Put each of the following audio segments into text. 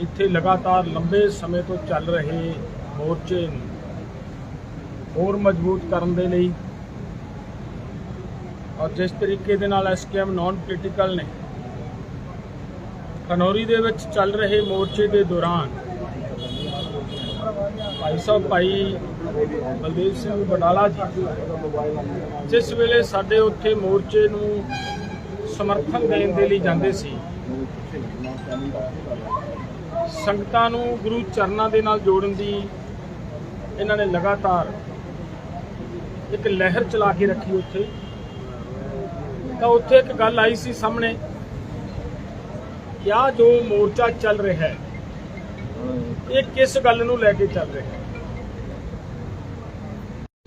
ਇੱਥੇ ਲਗਾਤਾਰ ਲੰਬੇ ਸਮੇਂ ਤੋਂ ਚੱਲ ਰਹੇ ਮੋਰਚੇ ਨੂੰ ਹੋਰ ਮਜ਼ਬੂਤ ਕਰਨ ਦੇ ਲਈ ਔਰ ਜਿਸ ਤਰੀਕੇ ਦੇ ਨਾਲ ਐਸਕੇਐਮ ਨਾਨ ਪੋਲੀਟੀਕਲ ਨੇ ਖਨੌਰੀ ਦੇ ਵਿੱਚ ਚੱਲ ਰਹੇ ਮੋਰਚੇ ਦੇ ਦੌਰਾਨ ਭਾਈ ਸਾਹਿਬ, ਭਾਈ ਬਲਦੇਵ ਸਿੰਘ ਬਡਾਲਾ ਜੀ, ਜਿਸ ਵੇਲੇ ਸਾਡੇ ਉੱਥੇ ਮੋਰਚੇ ਨੂੰ ਸਮਰਥਨ ਦੇਣ ਦੇ ਲਈ ਜਾਂਦੇ ਸੀ ਸੰਗਤਾਂ ਨੂੰ ਗੁਰੂ ਚਰਨਾਂ ਦੇ ਨਾਲ ਜੋੜਨ ਦੀ ਇਹਨਾਂ ਨੇ ਲਗਾਤਾਰ ਇੱਕ ਲਹਿਰ ਚਲਾ ਕੇ ਰੱਖੀ ਉੱਥੇ। ਤਾਂ ਉੱਥੇ ਇੱਕ ਗੱਲ ਆਈ ਸੀ ਸਾਹਮਣੇ ਕਿ ਆਹ ਜੋ ਮੋਰਚਾ ਚੱਲ ਰਿਹਾ ਹੈ, ਇਹ ਕਿਸ ਗੱਲ ਨੂੰ ਲੈ ਕੇ ਚੱਲ ਰਿਹਾ ਹੈ?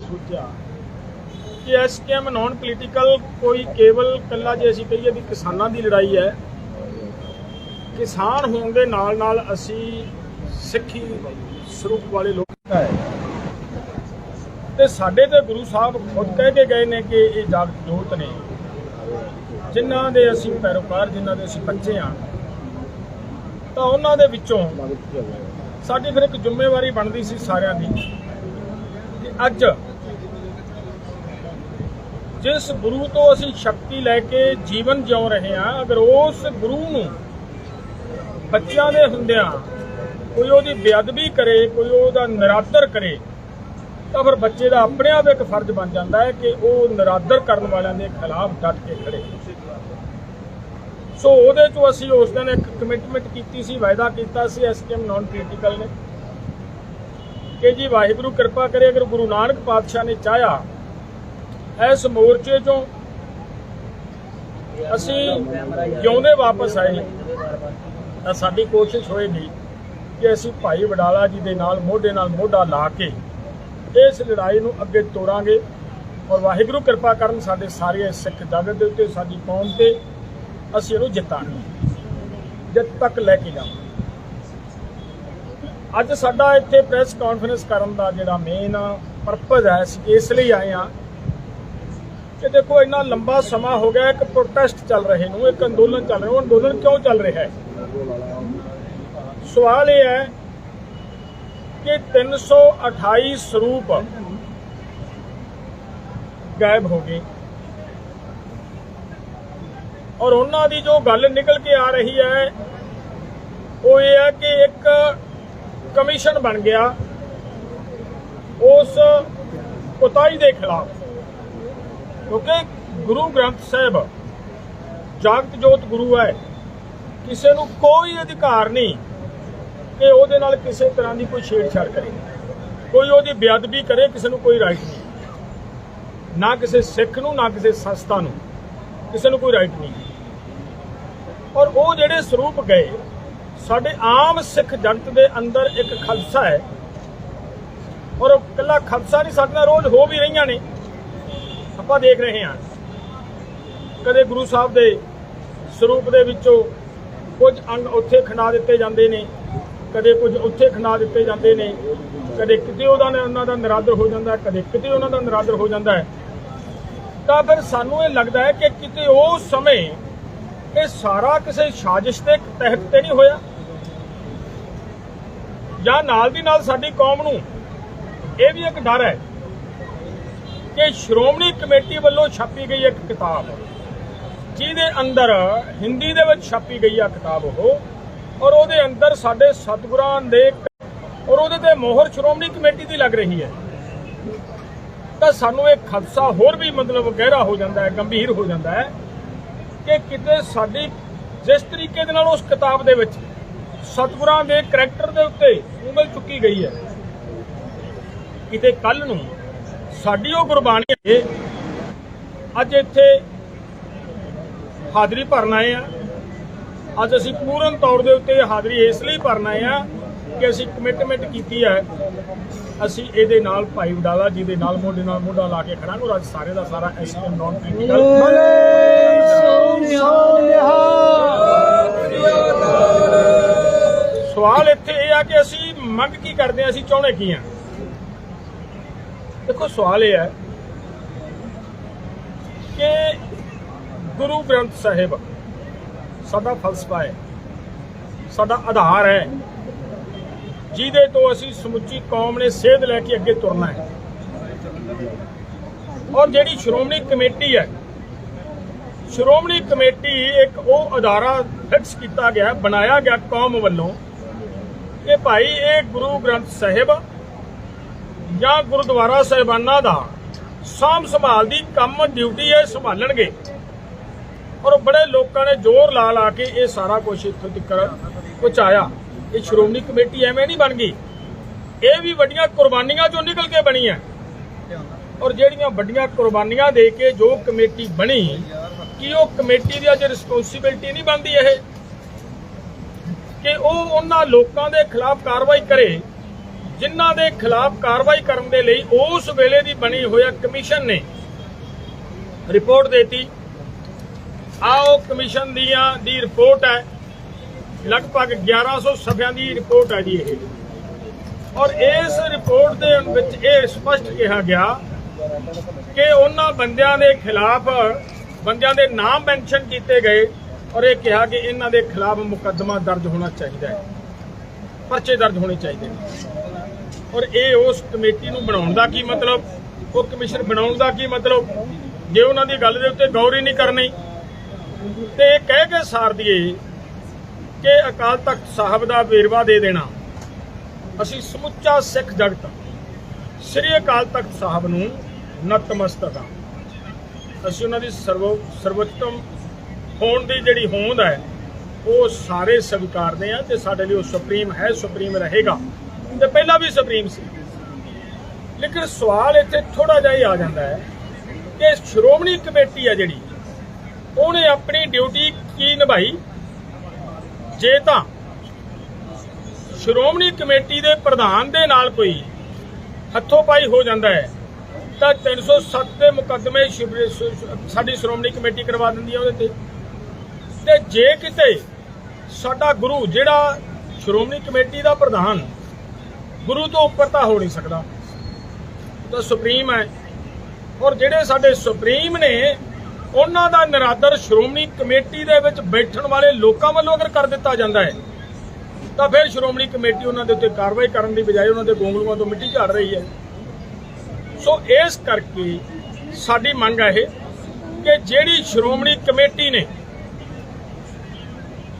ਸੋਚਿਆ ਕਿ ਐਸਕੇਐਮ ਨਾਨ ਪੋਲੀਟੀਕਲ ਕੋਈ ਕੇਵਲ ਕੱਲਾ ਜੇ ਅਸੀਂ ਕਹੀਏ ਵੀ ਕਿਸਾਨਾਂ ਦੀ ਲੜਾਈ ਹੈ ਕਿਸਾਨ ਹੋਣ ਦੇ ਨਾਲ ਨਾਲ ਅਸੀਂ ਸਿੱਖੀ ਸਰੂਪ ਵਾਲੇ ਲੋਕ ਹੈ ਤੇ ਸਾਡੇ ਤੇ ਗੁਰੂ ਸਾਹਿਬ ਖੁਦ ਕਹਿ ਕੇ ਗਏ ਨੇ ਕਿ ਇਹ ਜਾਗਤ ਜੋਤ ਨੇ। ਜਿਨ੍ਹਾਂ ਦੇ ਅਸੀਂ ਪੈਰੋਕਾਰ, ਜਿਨ੍ਹਾਂ ਦੇ ਅਸੀਂ ਬੱਚੇ ਆ ਤਾਂ ਉਹਨਾਂ ਦੇ ਵਿੱਚੋਂ ਸਾਡੀ ਫਿਰ ਇੱਕ ਜ਼ਿੰਮੇਵਾਰੀ ਬਣਦੀ ਸੀ ਸਾਰਿਆਂ ਦੀ ਕਿ ਅੱਜ ਜਿਸ ਗੁਰੂ ਤੋਂ ਅਸੀਂ ਸ਼ਕਤੀ ਲੈ ਕੇ ਜੀਵਨ ਜਿਉ ਰਹੇ ਹਾਂ, ਅਗਰ ਉਸ ਗੁਰੂ ਨੂੰ ਬੱਚਿਆਂ ਦੇ ਹੁੰਦਿਆਂ ਕੋਈ ਉਹਦੀ ਬੇਅਦਬੀ ਕਰੇ, ਕੋਈ ਉਹਦਾ ਨਿਰਾਦਰ ਕਰੇ, ਤਾਂ ਫਿਰ ਬੱਚੇ ਦਾ ਆਪਣੇ ਆਪ ਇੱਕ ਫਰਜ਼ ਬਣ ਜਾਂਦਾ ਹੈ ਕਿ ਉਹ ਨਿਰਾਦਰ ਕਰਨ ਵਾਲਿਆਂ ਦੇ ਖਿਲਾਫ ਡਟ ਕੇ ਖੜੇ ਸੋ ਉਹਦੇ ਤੋਂ ਅਸੀਂ ਉਸ ਦਿਨ ਇੱਕ ਕਮਿਟਮੈਂਟ ਕੀਤੀ ਸੀ, ਵਾਅਦਾ ਕੀਤਾ ਸੀ ਐਸਕੇਐਮ ਨਾਨ ਪੋਲੀਟੀਕਲ ਨੇ ਕਿ ਜੀ ਵਾਹਿਗੁਰੂ ਕਿਰਪਾ ਕਰੇ, ਅਗਰ ਗੁਰੂ ਨਾਨਕ ਪਾਤਸ਼ਾਹ ਨੇ ਚਾਹਿਆ, ਇਸ ਮੋਰਚੇ ਚੋਂ ਅਸੀਂ ਜਿਉਂਦੇ ਵਾਪਸ ਆਏ। ਤਾਂ ਸਾਡੀ ਕੋਸ਼ਿਸ਼ ਹੋਏਗੀ ਕਿ ਅਸੀਂ ਭਾਈ ਵਡਾਲਾ ਜੀ ਦੇ ਨਾਲ, ਮੋਢੇ ਨਾਲ ਮੋਢਾ ਲਾ ਕੇ ਇਸ ਲੜਾਈ ਨੂੰ ਅੱਗੇ ਤੋਰਾਂਗੇ ਔਰ ਵਾਹਿਗੁਰੂ ਕਿਰਪਾ ਕਰਨ ਸਾਡੇ ਸਾਰੇ ਸਿੱਖ ਜਗਤ ਦੇ ਉੱਤੇ, ਸਾਡੀ ਕੌਮ ਤੇ ਅਸੀਂ ਇਹਨੂੰ ਜਿੱਤਾਂਗੇ ਜਿੱਤ ਤੱਕ ਲੈ ਕੇ ਜਾਵਾਂਗੇ। ਅੱਜ ਸਾਡਾ ਇੱਥੇ ਪ੍ਰੈਸ ਕਾਨਫਰੰਸ ਕਰਨ ਦਾ ਜਿਹੜਾ ਮੇਨ ਪਰਪਸ ਹੈ, ਅਸੀਂ ਇਸ ਲਈ ਆਏ ਹਾਂ ਕਿ ਦੇਖੋ ਇੰਨਾ ਲੰਬਾ ਸਮਾਂ ਹੋ ਗਿਆ, ਇੱਕ ਪ੍ਰੋਟੈਸਟ ਚੱਲ ਰਹੇ ਨੂੰ, ਇੱਕ ਅੰਦੋਲਨ ਚੱਲ ਰਿਹਾ ਉਹ ਅੰਦੋਲਨ ਕਿਉਂ ਚੱਲ ਰਿਹਾ ਹੈ? ਸਵਾਲ ਇਹ ਹੈ ਕਿ 328 ਸਰੂਪ ਗਾਇਬ ਹੋ ਗਏ। ਔਰ ਉਹਨਾਂ ਦੀ ਜੋ ਗੱਲ ਨਿਕਲ ਕੇ ਆ ਰਹੀ ਹੈ, ਉਹ ਇਹ ਹੈ ਕਿ ਇੱਕ ਕਮਿਸ਼ਨ ਬਣ ਗਿਆ ਉਸ ਕੁਤਾਈ ਦੇ ਖਿਲਾਫ। ਕਿਉਂਕਿ ਗੁਰੂ ਗ੍ਰੰਥ ਸਾਹਿਬ ਜਾਗਤ ਜੋਤ ਗੁਰੂ ਹੈ। ਕਿਸੇ ਨੂੰ ਕੋਈ ਅਧਿਕਾਰ ਨਹੀਂ ਕਿ ਉਹਦੇ ਨਾਲ ਕਿਸੇ ਤਰ੍ਹਾਂ ਦੀ ਕੋਈ ਛੇੜਛਾੜ ਕਰੇ। ਕੋਈ ਉਹਦੀ ਬੇਅਦਬੀ ਕਰੇ, ਕਿਸੇ ਨੂੰ ਕੋਈ ਰਾਈਟ ਨਹੀਂ। ਨਾ ਕਿਸੇ ਸਿੱਖ ਨੂੰ, ਨਾ ਕਿਸੇ ਸੰਸਥਾ ਨੂੰ ਕਿਸੇ ਨੂੰ ਕੋਈ ਰਾਈਟ ਨਹੀਂ। ਔਰ ਉਹ ਜਿਹੜੇ ਸਰੂਪ ਗਏ, ਸਾਡੇ ਆਮ ਸਿੱਖ ਜਨਤ ਦੇ ਅੰਦਰ ਇੱਕ ਖਲਸਾ ਹੈ। ਔਰ ਉਹ ਇਕੱਲਾ ਖਲਸਾ ਨਹੀਂ, ਸਾਡੇ ਨਾਲ ਰੋਜ਼ ਹੋ ਵੀ ਰਹੀਆਂ ਨੇ। ਆਪਾਂ ਦੇਖ ਰਹੇ ਹਾਂ। ਕਦੇ ਗੁਰੂ ਸਾਹਿਬ ਦੇ ਸਰੂਪ ਦੇ ਵਿੱਚੋਂ ਕੁਝ ਅੰਗ ਉੱਥੇ ਖਿੰਡਾ ਦਿੱਤੇ ਜਾਂਦੇ ਨੇ, ਕਦੇ ਕੁਝ ਉੱਥੇ ਖਿੰਡਾ ਦਿੱਤੇ ਜਾਂਦੇ ਨੇ, ਕਦੇ ਕਿਤੇ ਉਹਦਾ ਉਹਨਾਂ ਦਾ ਨਿਰਾਦਰ ਹੋ ਜਾਂਦਾ, ਕਦੇ ਕਿਤੇ ਉਹਨਾਂ ਦਾ ਨਿਰਾਦਰ ਹੋ ਜਾਂਦਾ ਹੈ। ਤਾਂ ਫਿਰ ਸਾਨੂੰ ਇਹ ਲੱਗਦਾ ਹੈ ਕਿ ਕਿਤੇ ਉਸ ਸਮੇਂ ਇਹ ਸਾਰਾ ਕਿਸੇ ਸਾਜ਼ਿਸ਼ ਦੇ ਤਹਿਤ ਤੇ ਨਹੀਂ ਹੋਇਆ। ਜਾਂ ਨਾਲ ਦੀ ਨਾਲ ਸਾਡੀ ਕੌਮ ਨੂੰ ਇਹ ਵੀ ਇੱਕ ਡਰ ਹੈ ਕਿ ਸ਼੍ਰੋਮਣੀ ਕਮੇਟੀ ਵੱਲੋਂ ਛਾਪੀ ਗਈ ਇੱਕ ਕਿਤਾਬ। ਜਿਹਦੇ ਅੰਦਰ ਹਿੰਦੀ ਦੇ ਵਿੱਚ ਛਾਪੀ ਗਈ ਆ ਕਿਤਾਬ ਉਹ, ਔਰ ਉਹਦੇ ਅੰਦਰ ਸਾਡੇ ਸਤਿਗੁਰਾਂ ਦੇ ਔਰ ਉਹਦੇ ਤੇ ਮੋਹਰ ਸ਼੍ਰੋਮਣੀ ਕਮੇਟੀ ਦੀ ਲੱਗ ਰਹੀ ਹੈ। ਤਾਂ ਸਾਨੂੰ ਇਹ ਖਦਸ਼ਾ ਹੋਰ ਵੀ ਮਤਲਬ ਗਹਿਰਾ ਹੋ ਜਾਂਦਾ ਹੈ, ਗੰਭੀਰ ਹੋ ਜਾਂਦਾ ਹੈ ਕਿ ਕਿਤੇ ਸਾਡੀ ਜਿਸ ਤਰੀਕੇ ਦੇ ਨਾਲ ਉਸ ਕਿਤਾਬ ਦੇ ਵਿੱਚ ਸਤਿਗੁਰਾਂ ਦੇ ਕਰੈਕਟਰ ਦੇ ਉੱਤੇ ਉਂਗਲ ਚੁੱਕੀ ਗਈ ਹੈ, ਕਿਤੇ ਕੱਲ ਨੂੰ ਸਾਡੀ ਉਹ ਗੁਰਬਾਣੀ ਅੱਜ ਇੱਥੇ ਹਾਜ਼ਰੀ ਭਰਨ ਆਏ ਆ ਅੱਜ ਅਸੀਂ ਪੂਰਨ ਤੌਰ ਦੇ ਉੱਤੇ ਹਾਜ਼ਰੀ ਇਸ ਲਈ ਭਰਨ ਆਏ ਆ ਕਿ ਅਸੀਂ ਕਮਿਟਮੈਂਟ ਕੀਤੀ ਹੈ। ਅਸੀਂ ਇਹਦੇ ਨਾਲ ਭਾਈ ਵਡਾਲਾ ਜੀ ਦੇ ਨਾਲ ਮੋਢੇ ਨਾਲ ਮੋਢਾ ਲਾ ਕੇ ਖੜਾਂਗੇ ਔਰ ਅੱਜ ਸਾਰੇ ਦਾ ਸਾਰਾ ਐਸਐਮ ਨਾਨ ਕ੍ਰਿਟੀਕਲ ਸਵਾਲ ਇੱਥੇ ਇਹ ਆ ਕਿ ਅਸੀਂ ਮੰਗ ਕੀ ਕਰਦੇ ਆ ਅਸੀਂ ਚਾਹੁੰਦੇ ਕੀ ਆ ਦੇਖੋ ਸਵਾਲ ਇਹ ਹੈ ਕਿ ਗੁਰੂ ਗ੍ਰੰਥ ਸਾਹਿਬ, ਸਾਡਾ ਫਲਸਫਾ ਹੈ, ਸਾਡਾ ਆਧਾਰ ਹੈ, ਜਿਹਦੇ ਤੋਂ ਅਸੀਂ ਸਮੁੱਚੀ ਕੌਮ ਨੇ ਸੇਧ ਲੈ ਕੇ ਅੱਗੇ ਤੁਰਨਾ ਹੈ। ਔਰ ਜਿਹੜੀ ਸ਼੍ਰੋਮਣੀ ਕਮੇਟੀ ਹੈ, ਸ਼੍ਰੋਮਣੀ ਕਮੇਟੀ ਇੱਕ ਉਹ ਅਦਾਰਾ ਫਿਕਸ ਕੀਤਾ ਗਿਆ, ਬਣਾਇਆ ਗਿਆ ਕੌਮ ਵੱਲੋਂ ਕਿ ਭਾਈ ਇਹ ਗੁਰੂ ਗ੍ਰੰਥ ਸਾਹਿਬ ਜਾਂ ਗੁਰਦੁਆਰਾ ਸਾਹਿਬਾਨਾਂ ਦਾ ਸਾਂਭ ਸੰਭਾਲ ਦੀ ਕੰਮ ਡਿਊਟੀ ਹੈ ਸੰਭਾਲਣਗੇ। ਔਰ ਬੜੇ ਲੋਕਾਂ ਨੇ ਜ਼ੋਰ ਲਾ ਲਾ ਕੇ ਇਹ ਸਾਰਾ ਕੁਝ ਇੱਥੋਂ ਤੱਕ ਪਹੁੰਚਾਇਆ। ਇਹ ਸ਼੍ਰੋਮਣੀ ਕਮੇਟੀ ਐਵੇਂ ਨਹੀਂ ਬਣ ਗਈ। ਇਹ ਵੀ ਵੱਡੀਆਂ ਕੁਰਬਾਨੀਆਂ ਚੋਂ ਨਿਕਲ ਕੇ ਬਣੀ ਹੈ। ਔਰ ਜਿਹੜੀਆਂ ਵੱਡੀਆਂ ਕੁਰਬਾਨੀਆਂ ਦੇ ਕੇ ਜੋ ਕਮੇਟੀ ਬਣੀ, ਕਿ ਉਹ ਕਮੇਟੀ ਦੀ ਅੱਜ ਰਿਸਪੌਂਸਿਬਿਲਟੀ ਨਹੀਂ ਬਣਦੀ ਇਹ? ਕਿ ਉਹ ਉਹਨਾਂ ਲੋਕਾਂ ਦੇ ਖਿਲਾਫ ਕਾਰਵਾਈ ਕਰੇ, ਜਿਨ੍ਹਾਂ ਦੇ ਖਿਲਾਫ ਕਾਰਵਾਈ ਕਰਨ ਦੇ ਲਈ ਉਸ ਵੇਲੇ ਦੀ ਬਣੀ ਹੋਇਆ ਕਮਿਸ਼ਨ ਨੇ। ਰਿਪੋਰਟ ਦਿੱਤੀ। ਆਓ ਕਮਿਸ਼ਨ ਦੀਆਂ ਦੀ ਰਿਪੋਰਟ ਹੈ। ਲਗਭਗ 1100 ਸਫ਼ਿਆਂ ਦੀ ਰਿਪੋਰਟ ਹੈ ਜੀ ਇਹ। ਔਰ ਇਸ ਰਿਪੋਰਟ ਦੇ ਵਿੱਚ ਇਹ ਸਪਸ਼ਟ ਕਿਹਾ ਗਿਆ ਕਿ ਉਹਨਾਂ ਬੰਦਿਆਂ ਦੇ ਖਿਲਾਫ, ਬੰਦਿਆਂ ਦੇ ਨਾਮ ਮੈਂਸ਼ਨ ਕੀਤੇ ਗਏ ਔਰ ਇਹ ਕਿਹਾ ਕਿ ਇਹਨਾਂ ਦੇ ਖਿਲਾਫ ਮੁਕੱਦਮਾ ਦਰਜ ਹੋਣਾ ਚਾਹੀਦਾ ਹੈ। ਪਰਚੇ ਦਰਜ ਹੋਣੇ ਚਾਹੀਦੇ ਨੇ। ਔਰ ਇਹ ਉਸ ਕਮੇਟੀ ਨੂੰ ਬਣਾਉਣ ਦਾ ਕੀ ਮਤਲਬ? ਉਹ ਕਮਿਸ਼ਨ ਬਣਾਉਣ ਦਾ ਕੀ ਮਤਲਬ? ਜੇ ਉਹਨਾਂ ਦੀ ਗੱਲ ਦੇ ਉੱਤੇ ਗੌਰ ਹੀ ਨਹੀਂ ਕਰਨੀ ਤੇ ਇਹ ਕਹਿ ਕੇ ਸਾਰ ਦਈਏ ਕਿ ਅਕਾਲ ਤਖਤ ਸਾਹਿਬ ਦਾ ਵੇਰਵਾ ਦੇ ਦੇਣਾ ਅਸੀਂ ਸਮੁੱਚਾ ਸਿੱਖ ਜਗਤ ਸ੍ਰੀ ਅਕਾਲ ਤਖਤ ਸਾਹਿਬ ਨੂੰ ਨਤਮਸਤਕ ਹਾਂ। ਅਸੀਂ ਉਹਨਾਂ ਦੀ ਸਰਵ ਸਰਵੋਤਮ ਹੋਣ ਦੀ ਜਿਹੜੀ ਹੋਂਦ ਹੈ, ਉਹ ਸਾਰੇ ਸਵੀਕਾਰਦੇ ਆ ਤੇ ਸਾਡੇ ਲਈ ਉਹ ਸੁਪਰੀਮ ਹੈ, ਸੁਪਰੀਮ ਰਹੇਗਾ। ਤੇ ਪਹਿਲਾਂ ਵੀ ਸੁਪਰੀਮ ਸੀ। ਲੇਕਿਨ ਸਵਾਲ ਇੱਥੇ ਥੋੜਾ ਜਿਹਾ ਹੀ ਆ ਜਾਂਦਾ ਹੈ ਕਿ ਸ਼੍ਰੋਮਣੀ ਕਮੇਟੀ ਆ ਜਿਹੜੀ ਉਹਨੇ ਆਪਣੀ ਡਿਊਟੀ ਕੀ ਨਿਭਾਈ? ਜੇ ਤਾਂ ਸ਼੍ਰੋਮਣੀ ਕਮੇਟੀ ਦੇ ਪ੍ਰਧਾਨ ਦੇ ਨਾਲ ਕੋਈ ਹੱਥੋਂ ਪਾਈ ਹੋ ਜਾਂਦਾ ਹੈ, ਤਾਂ 307 ਦੇ ਮੁਕੱਦਮੇ ਸਾਡੀ ਸ਼੍ਰੋਮਣੀ ਕਮੇਟੀ ਕਰਵਾ ਦਿੰਦੀ ਹੈ ਉਹਦੇ ਤੇ। ਤੇ ਜੇ ਕਿਤੇ ਸਾਡਾ ਗੁਰੂ ਜਿਹੜਾ ਸ਼੍ਰੋਮਣੀ ਕਮੇਟੀ ਦਾ ਪ੍ਰਧਾਨ ਗੁਰੂ ਤੋਂ ਉੱਪਰ ਤਾਂ ਹੋ ਨਹੀਂ ਸਕਦਾ। ਤਾਂ ਸੁਪਰੀਮ ਹੈ। ਔਰ ਜਿਹੜੇ ਸਾਡੇ ਸੁਪਰੀਮ ਨੇ ਉਹਨਾਂ ਦਾ ਨਿਰਾਦਰ ਸ਼੍ਰੋਮਣੀ ਕਮੇਟੀ ਦੇ ਵਿੱਚ ਬੈਠਣ ਵਾਲੇ ਲੋਕਾਂ ਵੱਲੋਂ ਅਗਰ ਕਰ ਦਿੱਤਾ ਜਾਂਦਾ ਹੈ, ਤਾਂ ਫਿਰ ਸ਼੍ਰੋਮਣੀ ਕਮੇਟੀ ਉਹਨਾਂ ਦੇ ਉੱਤੇ ਕਾਰਵਾਈ ਕਰਨ ਦੀ ਬਜਾਏ ਉਹਨਾਂ ਦੇ ਗੋਂਗਲੂਆਂ ਤੋਂ ਮਿੱਟੀ ਝਾੜ ਰਹੀ ਹੈ। ਸੋ ਇਸ ਕਰਕੇ ਸਾਡੀ ਮੰਗ ਹੈ ਇਹ ਕਿ ਜਿਹੜੀ ਸ਼੍ਰੋਮਣੀ ਕਮੇਟੀ ਨੇ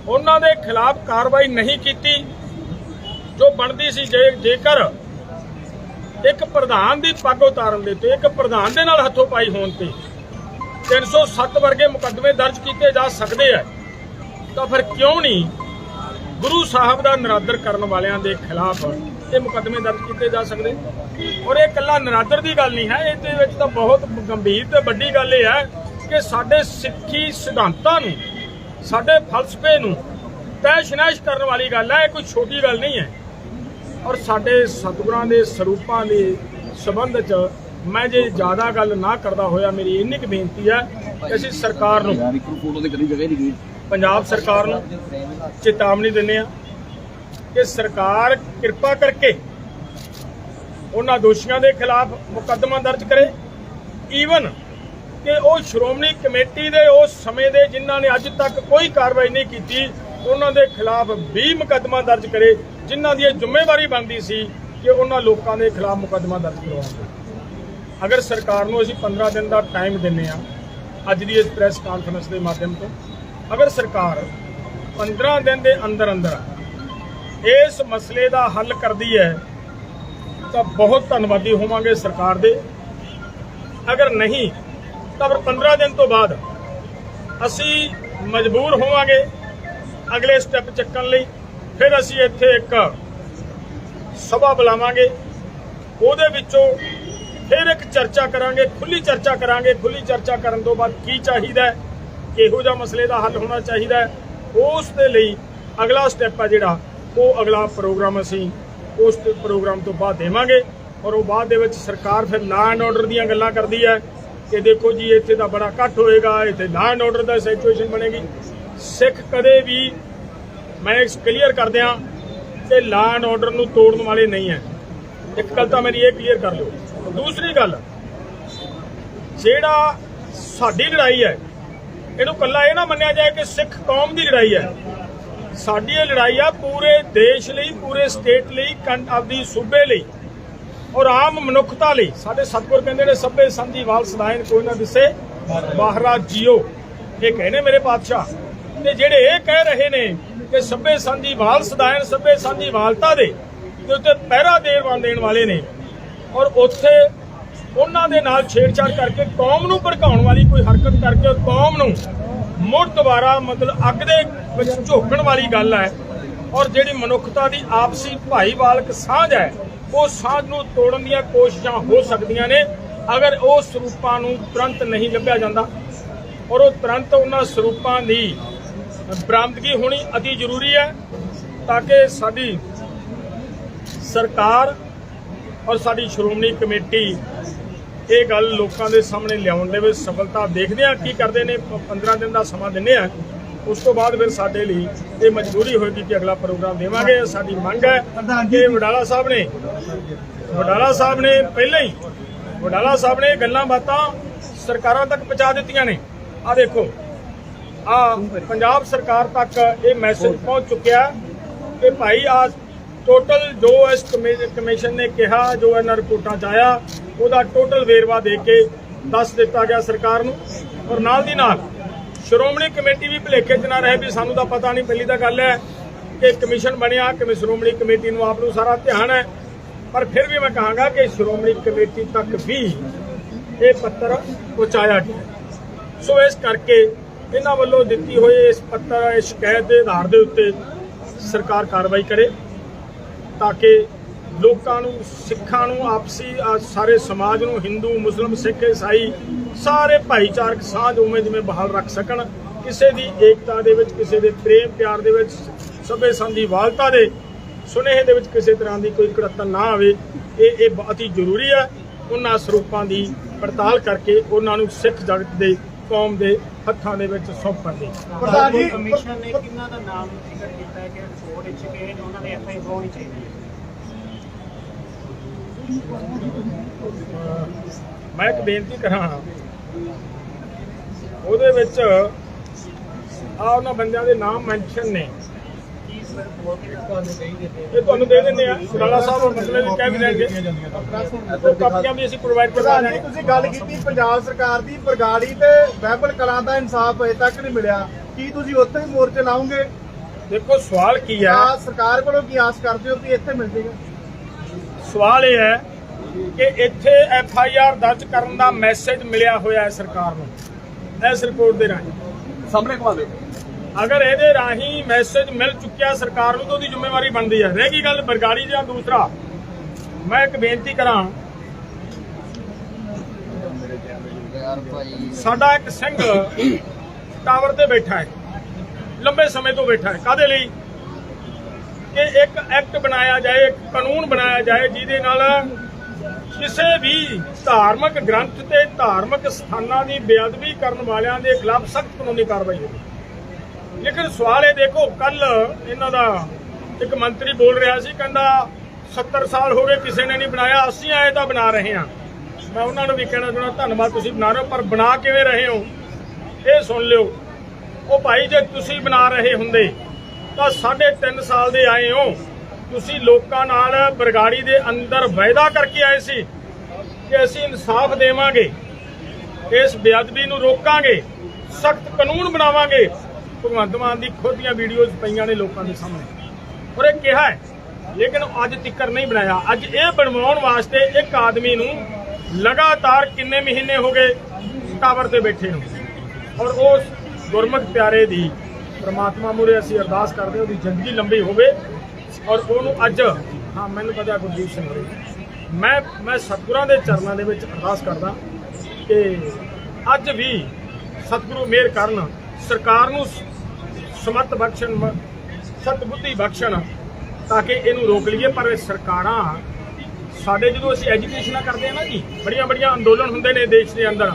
ਉਹਨਾਂ ਦੇ ਖਿਲਾਫ ਕਾਰਵਾਈ ਨਹੀਂ ਕੀਤੀ, ਜੋ ਬਣਦੀ ਸੀ ਜੇਕਰ ਇੱਕ ਪ੍ਰਧਾਨ ਦੀ ਪੱਗ ਉਤਾਰਨ ਦੇ ਤੇ ਇੱਕ ਪ੍ਰਧਾਨ ਦੇ ਨਾਲ ਹੱਥੋਂ ਪਾਈ ਹੋਣ ਤੇ 307 ਵਰਗੇ ਮੁਕੱਦਮੇ ਦਰਜ ਕੀਤੇ ਜਾ ਸਕਦੇ ਆ। ਤਾਂ ਫਿਰ ਕਿਉਂ ਨਹੀਂ ਗੁਰੂ ਸਾਹਿਬ ਦਾ ਨਰਾਦਰ ਕਰਨ ਵਾਲਿਆਂ ਦੇ ਖਿਲਾਫ ਇਹ ਮੁਕੱਦਮੇ ਦਰਜ ਕੀਤੇ ਜਾ ਸਕਦੇ? ਔਰ ਇਹ ਇਕੱਲਾ ਨਰਾਦਰ ਦੀ ਗੱਲ ਨਹੀਂ ਹੈ, ਇਹਦੇ ਵਿੱਚ ਤਾਂ ਬਹੁਤ ਗੰਭੀਰ ਤੇ ਵੱਡੀ ਗੱਲ ਇਹ ਹੈ ਕਿ ਸਾਡੇ ਸਿੱਖੀ ਸਿਧਾਂਤਾਂ ਨੂੰ, ਸਾਡੇ ਫਲਸਫੇ ਨੂੰ ਤੈਸ਼-ਨੈਸ਼ ਕਰਨ ਵਾਲੀ ਗੱਲ ਹੈ, ਇਹ ਕੋਈ ਛੋਟੀ ਗੱਲ ਨਹੀਂ ਹੈ। ਔਰ ਸਾਡੇ ਸਤਿਗੁਰਾਂ ਦੇ ਸਰੂਪਾਂ ਦੇ ਸੰਬੰਧ 'ਚ ਮੈਂ ਜੇ ਜ਼ਿਆਦਾ ਗੱਲ ਨਾ ਕਰਦਾ ਹੋਇਆ ਮੇਰੀ ਇੰਨੀ ਕੁ ਬੇਨਤੀ ਹੈ ਕਿ ਅਸੀਂ ਸਰਕਾਰ ਨੂੰ ਯਾਰ ਇੱਕ ਫੋਟੋ ਤੇ ਕਦੀ ਜਗ੍ਹਾ ਹੀ ਨਹੀਂ ਗਈ। ਪੰਜਾਬ ਸਰਕਾਰ ਨੂੰ ਚੇਤਾਵਨੀ ਦਿੰਦੇ ਆ ਕਿ ਸਰਕਾਰ ਕਿਰਪਾ ਕਰਕੇ ਉਹਨਾਂ ਦੋਸ਼ੀਆਂ ਦੇ ਖਿਲਾਫ ਮੁਕੱਦਮਾ ਦਰਜ ਕਰੇ। ਈਵਨ ਕਿ ਉਹ ਸ਼੍ਰੋਮਣੀ ਕਮੇਟੀ ਦੇ ਉਸ ਸਮੇਂ ਦੇ ਜਿਨ੍ਹਾਂ ਨੇ ਅੱਜ ਤੱਕ ਕੋਈ ਕਾਰਵਾਈ ਨਹੀਂ ਕੀਤੀ ਉਹਨਾਂ ਦੇ ਖਿਲਾਫ ਵੀ ਮੁਕੱਦਮਾ ਦਰਜ ਕਰੇ ਜਿਨ੍ਹਾਂ ਦੀ ਇਹ ਜ਼ਿੰਮੇਵਾਰੀ ਬਣਦੀ ਸੀ ਕਿ ਉਹਨਾਂ ਲੋਕਾਂ ਦੇ ਖਿਲਾਫ ਮੁਕੱਦਮਾ ਦਰਜ ਕਰਵਾਉਣ। ਅਗਰ ਸਰਕਾਰ ਨੂੰ ਅਸੀਂ 15 ਦਿਨ ਦਾ ਟਾਈਮ ਦਿੰਨੇ ਆ ਅੱਜ ਦੀ ਇਸ ਪ੍ਰੈਸ ਕਾਨਫਰੰਸ ਦੇ ਮਾਧਿਅਮ ਤੋਂ, ਅਗਰ ਸਰਕਾਰ 15 ਦਿਨ ਦੇ ਅੰਦਰ ਅੰਦਰ ਇਸ ਮਸਲੇ ਦਾ ਹੱਲ ਕਰਦੀ ਹੈ, ਤਾਂ ਬਹੁਤ ਧੰਨਵਾਦੀ ਹੋਵਾਂਗੇ ਸਰਕਾਰ ਦੇ। ਅਗਰ ਨਹੀਂ, ਤਾਂ ਫਿਰ 15 ਦਿਨ ਤੋਂ ਬਾਅਦ ਅਸੀਂ ਮਜਬੂਰ ਹੋਵਾਂਗੇ ਅਗਲੇ ਸਟੈਪ ਚੱਕਣ ਲਈ। ਫਿਰ ਅਸੀਂ ਇੱਥੇ ਇੱਕ ਸਭਾ ਬੁਲਾਵਾਂਗੇ। ਉਹਦੇ ਵਿੱਚੋਂ ਫਿਰ ਇੱਕ ਚਰਚਾ ਕਰਾਂਗੇ, ਖੁੱਲੀ ਚਰਚਾ ਕਰਾਂਗੇ, ਖੁੱਲੀ ਚਰਚਾ ਕਰਨ ਤੋਂ ਬਾਅਦ ਕੀ ਚਾਹੀਦਾ ਹੈ? ਕਿਹੋ ਜਿਹਾ ਮਸਲੇ ਦਾ ਹੱਲ ਹੋਣਾ ਚਾਹੀਦਾ ਹੈ? ਉਸ ਦੇ ਲਈ ਅਗਲਾ ਸਟੈਪ ਹੈ ਜਿਹੜਾ, ਉਹ ਅਗਲਾ ਪ੍ਰੋਗਰਾਮ ਅਸੀਂ ਉਸ ਪ੍ਰੋਗਰਾਮ ਤੋਂ ਬਾਅਦ ਦੇਵਾਂਗੇ ਔਰ ਉਹ ਬਾਅਦ ਦੇ ਵਿੱਚ ਸਰਕਾਰ ਫਿਰ ਲਾ ਐਂਡ ਆਰਡਰ ਦੀਆਂ ਗੱਲਾਂ ਕਰਦੀ ਹੈ ਕਿ ਦੇਖੋ ਜੀ, ਇੱਥੇ ਤਾਂ ਬੜਾ ਘੱਟ ਹੋਏਗਾ, ਇੱਥੇ law and order the situation ਬਣੇਗੀ। ਸਿੱਖ ਕਦੇ ਵੀ, ਮੈਂ ਇਸ ਕਲੀਅਰ ਕਰ ਦਿਆਂ ਕਿ ਲਾ ਐਂਡ ਆਰਡਰ ਨੂੰ ਤੋੜਨ ਵਾਲੇ ਨਹੀਂ ਹੈ। ਇੱਕ ਗੱਲ ਤਾਂ ਮੇਰੀ ਇਹ ਕਲੀਅਰ ਕਰ ਲਿਓ। ਦੂਸਰੀ ਗੱਲ, ਜਿਹੜਾ ਸਾਡੀ ਲੜਾਈ ਹੈ, ਇਹਨੂੰ ਕੱਲਾ ਇਹ ਨਾ ਮੰਨਿਆ ਜਾਏ ਕਿ ਸਿੱਖ ਕੌਮ ਦੀ ਲੜਾਈ ਹੈ। ਸਾਡੀ ਇਹ ਲੜਾਈ ਆ ਪੂਰੇ ਦੇਸ਼ ਲਈ, ਪੂਰੇ ਸਟੇਟ ਲਈ ਆਪਦੀ ਸੂਬੇ ਲਈ ਔਰ ਆਮ ਮਨੁੱਖਤਾ ਲਈ। ਸਾਡੇ ਸਤਿਗੁਰ ਕਹਿੰਦੇ ਨੇ, ਸਭੇ ਸੰਧੀ ਵਾਲ ਸਦਾਇਨ ਕੋਈ ਨਾ ਦਿਸੇ, ਮਹਾਰਾਜ ਜੀਓ। ਇਹ ਕਹਿੰਦੇ ਮੇਰੇ ਪਾਤਸ਼ਾਹ। ਤੇ ਜਿਹੜੇ ਇਹ ਕਹਿ ਰਹੇ ਨੇ ਕਿ ਸਭੇ ਸੰਧੀ ਵਾਲ ਸਦਾਇਨ ਸਭੇ ਸੰਧੀ ਵਾਲਤਾ ਦੇ, ਤੇ ਉੱਤੇ ਪਹਿਰਾ ਦੇਣ ਵਾਲੇ ਨੇ ਔਰ ਉੱਥੇ ਉਹਨਾਂ ਦੇ ਨਾਲ ਛੇੜਛਾੜ ਕਰਕੇ ਕੌਮ ਨੂੰ ਭੜਕਾਉਣ ਵਾਲੀ ਕੋਈ ਹਰਕਤ ਕਰਕੇ ਕੌਮ ਨੂੰ ਮੁੜ ਦੁਬਾਰਾ ਮਤਲਬ ਅੱਗ ਦੇ ਵਿੱਚ ਝੋਕਣ ਵਾਲੀ ਗੱਲ ਹੈ। ਔਰ ਜਿਹੜੀ ਮਨੁੱਖਤਾ ਦੀ ਆਪਸੀ ਭਾਈਵਾਲਕ ਸਾਂਝ ਹੈ, ਉਹ ਸਾਂਝ ਨੂੰ ਤੋੜਨ ਦੀਆਂ ਕੋਸ਼ਿਸ਼ਾਂ ਹੋ ਸਕਦੀਆਂ ਨੇ, ਅਗਰ ਉਹ ਸਰੂਪਾਂ ਨੂੰ ਤੁਰੰਤ ਨਹੀਂ ਲੱਭਿਆ ਜਾਂਦਾ। ਔਰ ਉਹ ਤੁਰੰਤ ਉਹਨਾਂ ਸਰੂਪਾਂ ਦੀ ਬਰਾਮਦਗੀ ਹੋਣੀ ਅਤੀ ਜ਼ਰੂਰੀ ਹੈ, ਤਾਂ ਕਿ ਸਾਡੀ ਸਰਕਾਰ ਔਰ ਸਾਡੀ ਸ਼੍ਰੋਮਣੀ ਕਮੇਟੀ ਇਹ ਗੱਲ ਲੋਕਾਂ ਦੇ ਸਾਹਮਣੇ ਲਿਆਉਣ ਦੇ ਵਿੱਚ ਸਫਲਤਾ ਦੇਖਦੇ ਆ ਕੀ ਕਰਦੇ ਨੇ ਪ- 15 ਦਿਨ ਦਾ ਸਮਾਂ ਦਿੰਦੇ ਆ ਉਸ ਤੋਂ ਬਾਅਦ ਫਿਰ ਸਾਡੇ ਲਈ ਇਹ ਮਜਬੂਰੀ ਹੋਏਗੀ ਕਿ ਅਗਲਾ ਪ੍ਰੋਗਰਾਮ ਦੇਵਾਂਗੇ। ਸਾਡੀ ਮੰਗ ਹੈ ਕਿ ਵਡਾਲਾ ਸਾਹਿਬ ਨੇ ਵਡਾਲਾ ਸਾਹਿਬ ਨੇ ਪਹਿਲਾਂ ਹੀ ਵਡਾਲਾ ਸਾਹਿਬ ਨੇ ਗੱਲਾਂ ਬਾਤਾਂ ਸਰਕਾਰਾਂ ਤੱਕ ਪਹੁੰਚਾ ਦਿੱਤੀਆਂ ਨੇ। ਆ ਦੇਖੋ ਆ ਪੰਜਾਬ ਸਰਕਾਰ ਤੱਕ ਇਹ ਮੈਸੇਜ ਪਹੁੰਚ ਚੁੱਕਿਆ ਕਿ ਭਾਈ ਆ ਟੋਟਲ ਜੋ ਇਸ ਕਮੇ- ਕਮਿਸ਼ਨ ਨੇ ਕਿਹਾ, ਜੋ ਇਹਨਾਂ ਰਿਪੋਰਟਾਂ ਚ ਆਇਆ, ਉਹਦਾ ਟੋਟਲ ਵੇਰਵਾ ਦੇ ਕੇ ਦੱਸ ਦਿੱਤਾ ਗਿਆ ਸਰਕਾਰ ਨੂੰ। ਔਰ ਨਾਲ ਦੀ ਨਾਲ, ਸ਼੍ਰੋਮਣੀ ਕਮੇਟੀ ਵੀ ਭੁਲੇਖੇ ਚ ਨਾ ਰਹੇ ਵੀ ਸਾਨੂੰ ਤਾਂ ਪਤਾ ਨਹੀਂ, ਪਹਿਲੀ ਤਾਂ ਗੱਲ ਹੈ ਕਿ ਕਮਿਸ਼ਨ ਬਣਿਆ, ਕਿ ਸ਼੍ਰੋਮਣੀ ਕਮੇਟੀ ਨੂੰ ਆਪ ਨੂੰ ਸਾਰਾ ਧਿਆਨ ਹੈ। ਪਰ ਫਿਰ ਵੀ ਮੈਂ ਕਹਾਂਗਾ ਕਿ ਸ਼੍ਰੋਮਣੀ ਕਮੇਟੀ ਤੱਕ ਵੀ ਇਹ ਪੱਤਰ ਪਹੁੰਚਾਇਆ ਗਿਆ ਸੋ ਇਸ ਕਰਕੇ ਇਹਨਾਂ ਵੱਲੋਂ ਦਿੱਤੀ ਹੋਈ ਇਸ ਪੱਤਰ, ਇਸ ਸ਼ਿਕਾਇਤ ਦੇ ਆਧਾਰ ਦੇ ਉੱਤੇ ਸਰਕਾਰ ਕਾਰਵਾਈ ਕਰੇ। ਤਾਂ ਕਿ ਲੋਕਾਂ ਨੂੰ ਸਿੱਖਾਂ ਨੂੰ ਆਪਸੀ ਸਾਰੇ ਸਮਾਜ ਨੂੰ ਹਿੰਦੂ ਮੁਸਲਮ ਸਿੱਖ ਈਸਾਈ ਸਾਰੇ ਭਾਈਚਾਰਕ ਸਾਂਝ ਉਵੇਂ ਜਿਵੇਂ ਬਹਾਲ ਰੱਖ ਸਕਣ ਕਿਸੇ ਦੀ ਏਕਤਾ ਦੇ ਵਿੱਚ ਕਿਸੇ ਦੇ ਪ੍ਰੇਮ ਪਿਆਰ ਦੇ ਵਿੱਚ ਸਭੇ ਸੰਧੀ ਵਾਲਤਾ ਦੇ ਸੁਨੇਹੇ ਦੇ ਵਿੱਚ ਕਿਸੇ ਤਰ੍ਹਾਂ ਦੀ ਕੋਈ ਕੜਤਨ ਨਾ ਆਵੇ ਇਹ ਇਹ ਬਹੁਤ ਹੀ ਜ਼ਰੂਰੀ ਹੈ। ਉਹਨਾਂ ਸਰੂਪਾਂ ਦੀ ਪੜਤਾਲ ਕਰਕੇ ਉਹਨਾਂ ਨੂੰ ਸਿੱਖ ਜਗਤ ਦੇ ਕੌਮ ਦੇ ਹੱਥਾਂ ਦੇ ਵਿੱਚ ਸੌਂਪਣ ਦੀ। ਪ੍ਰਧਾਨ ਜੀ ਕਮਿਸ਼ਨ ਨੇ ਕਿੰਨਾ ਦਾ ਨਾਮ ਜ਼ਿਕਰ ਕੀਤਾ ਹੈ ਕਿ ਰਿਪੋਰਟ ਵਿੱਚ ਕਿ ਉਹਨਾਂ ਨੇ ਐਫਆਈ ਹੋਣੀ ਚਾਹੀਦੀ ਹੈ ਮੈਂ ਇੱਕ ਬੇਨਤੀ ਕਰਾਂ। ਉਹਦੇ ਵਿੱਚ ਆ ਉਹਨਾਂ ਬੰਦਿਆਂ ਦੇ ਨਾਮ ਮੈਂਸ਼ਨ ਨੇ। ਇਹ ਤੁਹਾਨੂੰ ਦੇ ਦਿੰਦੇ ਆ। ਸੁਰਾਲਾ ਸਾਹਿਬ ਮਸਲੇ ਵੀ ਕਹਿ ਵੀ ਉਹ ਕਾਪੀਆਂ ਵੀ ਅਸੀਂ ਪ੍ਰੋਵਾਈਡ ਕਰਵਾ ਦਾਂਗੇ ਤੁਸੀਂ ਗੱਲ ਕੀਤੀ ਪੰਜਾਬ ਸਰਕਾਰ ਦੀ ਬਰਗਾੜੀ ਤੇ ਬਹਿਬਲ ਕਲਾਂ ਦਾ ਇਨਸਾਫ ਅਜੇ ਤੱਕ ਨਹੀਂ ਮਿਲਿਆ। ਕੀ ਤੁਸੀਂ ਉੱਥੇ ਹੀ ਮੋਰਚੇ ਲਾਉਂਗੇ? ਦੇਖੋ ਸਵਾਲ ਕੀ ਹੈ? ਆ ਸਰਕਾਰ ਕੋਲੋਂ ਕੀ ਆਸ ਕਰਦੇ ਹੋ ਕਿ ਇੱਥੇ ਮਿਲ ਜੇਗਾ ਸਵਾਲ ਇਹ ਹੈ ਕਿ ਇੱਥੇ ਐਫ ਆਈ ਆਰ ਦਰਜ ਕਰਨ ਦਾ ਮੈਸੇਜ ਮਿਲਿਆ ਹੋਇਆ ਹੈ ਸਰਕਾਰ ਨੂੰ ਇਸ ਰਿਪੋਰਟ ਦੇ ਰਾਹੀਂ। ਸਾਹਮਣੇ ਘੁਮਾ ਦਿਓ ਅਗਰ ਇਹਦੇ ਰਾਹੀਂ ਮੈਸੇਜ ਮਿਲ ਚੁੱਕਿਆ ਸਰਕਾਰ ਨੂੰ ਤਾਂ ਉਹਦੀ ਜ਼ਿੰਮੇਵਾਰੀ ਬਣਦੀ ਹੈ ਰਹਿ ਗਈ ਗੱਲ ਬਰਗਾੜੀ ਜਾਂ ਦੂਸਰਾ। ਮੈਂ ਇੱਕ ਬੇਨਤੀ ਕਰਾਂ ਸਾਡਾ ਇੱਕ ਸਿੰਘ ਟਾਵਰ ਤੇ ਬੈਠਾ ਹੈ ਲੰਬੇ ਸਮੇਂ ਤੋਂ ਬੈਠਾ ਹੈ। ਕਾਦੇ ਲਈ? ਕਿ ਇੱਕ ਐਕਟ ਬਣਾਇਆ ਜਾਏ, ਇੱਕ ਕਾਨੂੰਨ ਬਣਾਇਆ ਜਾਏ ਜਿਹਦੇ ਨਾਲ ਕਿਸੇ ਵੀ ਧਾਰਮਿਕ ਗ੍ਰੰਥ ਤੇ ਧਾਰਮਿਕ ਸਥਾਨਾਂ ਦੀ ਬੇਅਦਬੀ ਕਰਨ ਵਾਲਿਆਂ ਦੇ ਖਿਲਾਫ ਸਖਤ ਕਾਨੂੰਨੀ ਕਾਰਵਾਈ ਹੋਵੇ। ਲੇਕਿਨ ਸਵਾਲ ਇਹ ਦੇਖੋ ਕੱਲ ਇਹਨਾਂ ਦਾ ਇੱਕ ਮੰਤਰੀ ਬੋਲ ਰਿਹਾ ਸੀ, ਕਹਿੰਦਾ 70 ਸਾਲ ਹੋ ਗਏ ਕਿਸੇ ਨੇ ਨਹੀਂ ਬਣਾਇਆ, ਅਸੀਂ ਆਏ ਤਾਂ ਬਣਾ ਰਹੇ ਹਾਂ। ਮੈਂ ਉਹਨਾਂ ਨੂੰ ਵੀ ਕਹਿਣਾ ਚਾਹੁੰਦਾ, ਧੰਨਵਾਦ ਤੁਸੀਂ ਬਣਾ ਰਹੇ ਹੋ, ਪਰ ਬਣਾ ਕਿਵੇਂ ਰਹੇ ਹੋ? ਇਹ ਸੁਣ ਲਿਓ। ਉਹ ਭਾਈ, ਜੇ ਤੁਸੀਂ ਬਣਾ ਰਹੇ ਹੁੰਦੇ ਤਾਂ ਸਾਢੇ ਤਿੰਨ ਸਾਲ ਦੇ ਆਏ ਹੋ। ਤੁਸੀਂ ਲੋਕਾਂ ਨਾਲ ਬਰਗਾੜੀ ਦੇ ਅੰਦਰ ਵਾਅਦਾ ਕਰਕੇ ਆਏ ਸੀ ਕਿ ਅਸੀਂ ਇਨਸਾਫ ਦੇਵਾਂਗੇ, ਇਸ ਬੇਅਦਬੀ ਨੂੰ ਰੋਕਾਂਗੇ, ਸਖਤ ਕਾਨੂੰਨ ਬਣਾਵਾਂਗੇ। ਭਗਵੰਤ ਮਾਨ ਦੀ ਖੁਦ ਦੀਆਂ ਵੀਡੀਓਜ਼ ਪਈਆਂ ਨੇ ਲੋਕਾਂ ਦੇ ਸਾਹਮਣੇ। ਔਰ ਇਹ ਕਿਹਾ ਹੈ, ਲੇਕਿਨ ਅੱਜ ਤੱਕਰ ਨਹੀਂ ਬਣਾਇਆ। ਅੱਜ ਇਹ ਬਣਵਾਉਣ ਵਾਸਤੇ ਇੱਕ ਆਦਮੀ ਨੂੰ ਲਗਾਤਾਰ ਕਿੰਨੇ ਮਹੀਨੇ ਹੋ ਗਏ ਟਾਵਰ ਤੇ ਬੈਠੇ ਨੂੰ? ਔਰ ਉਸ ਗੁਰਮੁਖ ਪਿਆਰੇ ਦੀ ਪ੍ਰਮਾਤਮਾ ਮੂਰੇ ਅਸੀਂ ਅਰਦਾਸ ਕਰਦੇ ਹਾਂ, ਉਹਦੀ ਜ਼ਿੰਦਗੀ ਲੰਬੀ ਹੋਵੇ। ਔਰ ਉਹਨੂੰ ਅੱਜ, ਹਾਂ, ਮੈਨੂੰ ਪਤਾ ਗੁਰਦੀਪ ਸਿੰਘ ਹੋਰੀ। ਮੈਂ ਮੈਂ ਸਤਿਗੁਰਾਂ ਦੇ ਚਰਨਾਂ ਦੇ ਵਿੱਚ ਅਰਦਾਸ ਕਰਦਾ ਕਿ ਅੱਜ ਵੀ ਸਤਿਗੁਰੂ ਮਿਹਰ ਕਰਨ, ਸਰਕਾਰ ਨੂੰ ਸਮਤ ਬਖਸ਼ਣ, ਮ- ਸਤਬੁੱਧੀ ਬਖਸ਼ਣ, ਤਾਂ ਕਿ ਇਹਨੂੰ ਰੋਕ ਲਈਏ। ਪਰ ਸਰਕਾਰਾਂ, ਸਾਡੇ ਜਦੋਂ ਅਸੀਂ ਐਜੂਕੇਸ਼ਨਾਂ ਕਰਦੇ ਆ ਨਾ ਜੀ ਬੜੀਆਂ ਬੜੀਆਂ ਅੰਦੋਲਨ ਹੁੰਦੇ ਨੇ ਦੇਸ਼ ਦੇ ਅੰਦਰ,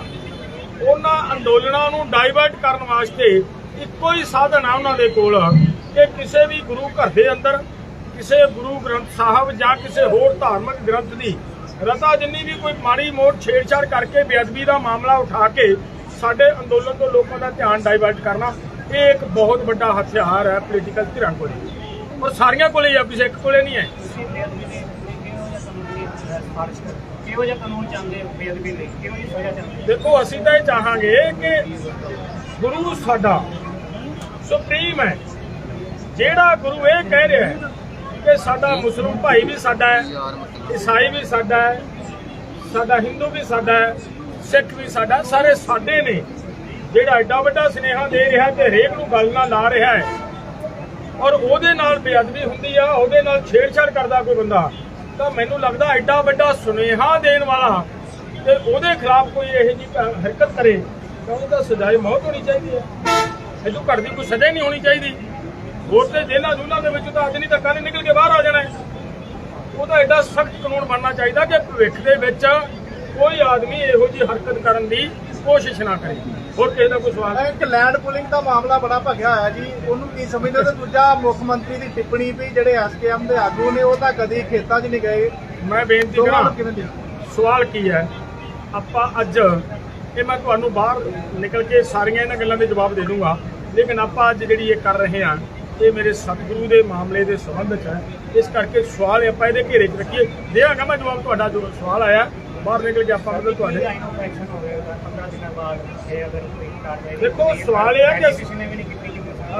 ਉਹਨਾਂ ਅੰਦੋਲਨਾਂ ਨੂੰ ਡਾਇਵਰਟ ਕਰਨ ਵਾਸਤੇ ਇੱਕੋ ਹੀ ਸਾਧਨ ਆ ਉਹਨਾਂ ਦੇ ਕੋਲ ਕਿ ਕਿਸੇ ਵੀ ਗੁਰੂ ਘਰ ਦੇ ਅੰਦਰ ਕਿਸੇ ਗੁਰੂ ਗ੍ਰੰਥ ਸਾਹਿਬ ਜਾਂ ਕਿਸੇ ਹੋਰ ਧਾਰਮਿਕ ਗ੍ਰੰਥ ਦੀ ਰਤਾ ਜਿੰਨੀ ਵੀ ਕੋਈ ਮਾੜੀ ਮੋੜ ਛੇੜਛਾੜ ਕਰਕੇ ਬੇਅਦਬੀ ਦਾ ਮਾਮਲਾ ਉਠਾ ਕੇ ਸਾਡੇ ਅੰਦੋਲਨ ਤੋਂ ਲੋਕਾਂ ਦਾ ਧਿਆਨ ਡਾਈਵਰਟ ਕਰਨਾ ਇਹ ਇੱਕ ਬਹੁਤ ਵੱਡਾ ਹਥਿਆਰ ਹੈ ਪੋਲੀਟੀਕਲ ਧਿਰਾਂ ਕੋਲੇ। ਔਰ ਸਾਰੀਆਂ ਕੋਲੇ ਆ ਕਿਸੇ ਇੱਕ ਕੋਲੇ ਨਹੀਂ ਹੈ। ਤੁਸੀਂ ਬੇਅਦਬੀ ਦੇ ਕਿਹੋ ਜਿਹਾ ਕਾਨੂੰਨੀ ਸਿਫਾਰਿਸ਼ ਕਰ ਕਿਹੋ ਜਿਹਾ ਕਾਨੂੰਨ ਚਾਹੁੰਦੇ ਹੋ ਬੇਅਦਬੀ ਲਈ? ਕਿਹੋ ਜਿਹੀ ਸਜ਼ਾ ਚਾਹੁੰਦੇ ਹੋ? ਦੇਖੋ ਅਸੀਂ ਤਾਂ ਇਹ ਚਾਹਾਂਗੇ ਕਿ ਗੁਰੂ ਸਾਡਾ ਸੁਪਰੀਮ ਹੈ। ਜਿਹੜਾ ਗੁਰੂ ਇਹ ਕਹਿ ਰਿਹਾ ਹੈ ਕਿ ਸਾਡਾ ਮੁਸਲਮਾਨ ਭਾਈ ਵੀ ਸਾਡਾ ਹੈ, ਈਸਾਈ ਵੀ ਸਾਡਾ ਹੈ, ਸਾਡਾ ਹਿੰਦੂ ਵੀ ਸਾਡਾ ਹੈ, ਸਿੱਖ ਵੀ ਸਾਡਾ, ਸਾਰੇ ਸਾਡੇ ਨੇ। ਜਿਹੜਾ ਐਡਾ ਵੱਡਾ ਸੁਨੇਹਾ ਦੇ ਰਿਹਾ ਤੇ ਹਰੇਕ ਨੂੰ ਗੱਲ ਨਾਲ ਲਾ ਰਿਹਾ ਹੈ। ਔਰ ਉਹਦੇ ਨਾਲ ਬੇਅਦਬੀ ਹੁੰਦੀ ਆ, ਉਹਦੇ ਨਾਲ ਛੇੜਛਾੜ ਕਰਦਾ ਕੋਈ ਬੰਦਾ। ਤਾਂ ਮੈਨੂੰ ਲੱਗਦਾ ਐਡਾ ਵੱਡਾ ਸੁਨੇਹਾ ਦੇਣ ਵਾਲਾ ਤੇ ਉਹਦੇ ਖਿਲਾਫ ਕੋਈ ਇਹੋ ਜਿਹੀ ਕ- ਹਰਕਤ ਕਰੇ ਤਾਂ ਉਹਨੂੰ ਤਾਂ ਸਜ਼ਾਏ ਮੌਤ ਹੋਣੀ ਚਾਹੀਦੀ ਹੈ। ਇਹ ਤੋਂ ਘੱਟ ਦੀ ਕੋਈ ਸਜ਼ਾ ਨਹੀਂ ਹੋਣੀ ਚਾਹੀਦੀ। ਹੋਰ ਤੇ ਜੇਲ੍ਹਾਂ ਜੂਲਾਂ ਦੇ ਵਿੱਚ ਤਾਂ ਅੱਜ ਨਹੀਂ ਤਾਂ ਕੱਲ੍ਹ ਨਿਕਲ ਕੇ ਬਾਹਰ ਆ ਜਾਣਾ ਹੈ। ਉਹਦਾ ਐਡਾ ਸਖਤ ਕਾਨੂੰਨ ਬਣਨਾ ਚਾਹੀਦਾ ਕਿ ਭਵਿੱਖ ਦੇ ਵਿੱਚ ਕੋਈ ਆਦਮੀ ਇਹੋ ਜਿਹੀ ਹਰਕਤ ਕਰਨ ਦੀ ਕੋਸ਼ਿਸ਼ ਨਾ ਕਰੇ। ਹੋਰ ਕਿਸੇ ਦਾ ਕੋਈ ਸਵਾਲ? ਇੱਕ ਲੈਂਡ ਪੁਲਿੰਗ ਦਾ ਮਾਮਲਾ ਬੜਾ ਭਖਿਆ ਹੋਇਆ ਜੀ। ਉਹਨੂੰ ਕੀ ਸਮਝਦੇ ਹੋ? ਤੇ ਦੂਜਾ ਮੁੱਖ ਮੰਤਰੀ ਦੀ ਟਿੱਪਣੀ ਵੀ ਜਿਹੜੇ ਐਸਕੇਐਮ ਦੇ ਆਗੂ ਨੇ ਉਹ ਤਾਂ ਕਦੀ ਖੇਤਾਂ 'ਚ ਨਹੀਂ ਗਏ। ਮੈਂ ਬੇਨਤੀ ਕਰਾਂ ਸਵਾਲ ਕੀ ਹੈ? ਆਪਾਂ ਅੱਜ ਇਹ ਮੈਂ ਤੁਹਾਨੂੰ ਬਾਹਰ ਨਿਕਲ ਕੇ ਸਾਰੀਆਂ ਇਹਨਾਂ ਗੱਲਾਂ ਦੇ ਜਵਾਬ ਦੇ ਦੂੰਗਾ। ਲੇਕਿਨ ਆਪਾਂ ਅੱਜ ਜਿਹੜੀ ਇਹ ਕਰ ਰਹੇ ਹਾਂ ਇਹ ਮੇਰੇ ਸਤਿਗੁਰੂ ਦੇ ਮਾਮਲੇ ਦੇ ਸੰਬੰਧ 'ਚ ਹੈ। ਇਸ ਕਰਕੇ ਸਵਾਲ ਆਪਾਂ ਇਹਦੇ ਘੇਰੇ 'ਚ ਰੱਖੀਏ। ਦੇਵਾਂਗਾ ਮੈਂ ਜਵਾਬ ਤੁਹਾਡਾ ਜੋ ਸਵਾਲ ਆਇਆ। ਬਾਹਰ ਨਿਕਲ ਕੇ ਆਪਾਂ ਮਤਲਬ ਤੁਹਾਡੇ। ਦੇਖੋ, ਸਵਾਲ ਇਹ ਹੈ ਕਿ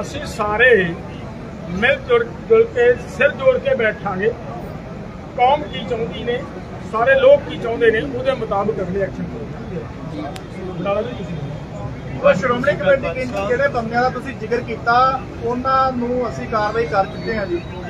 ਅਸੀਂ ਸਾਰੇ ਮਿਲ ਜੁਲ ਜੁਲ ਕੇ ਸਿਰ ਜੋੜ ਕੇ ਬੈਠਾਂਗੇ। ਕੌਮ ਕੀ ਚਾਹੁੰਦੀ ਨੇ ਸਾਰੇ ਲੋਕ ਕੀ ਚਾਹੁੰਦੇ ਨੇ ਉਹਦੇ ਮੁਤਾਬਕ ਅਗਲੇ ਐਕਸ਼ਨ ਉਹ ਸ਼੍ਰੋਮਣੀ ਕਮੇਟੀ ਕਹਿੰਦੀ ਜਿਹੜੇ ਬੰਦਿਆਂ ਦਾ ਤੁਸੀਂ ਜ਼ਿਕਰ ਕੀਤਾ, ਉਹਨਾਂ ਨੂੰ ਅਸੀਂ ਕਾਰਵਾਈ ਕਰ ਚੁੱਕੇ ਹਾਂ ਜੀ।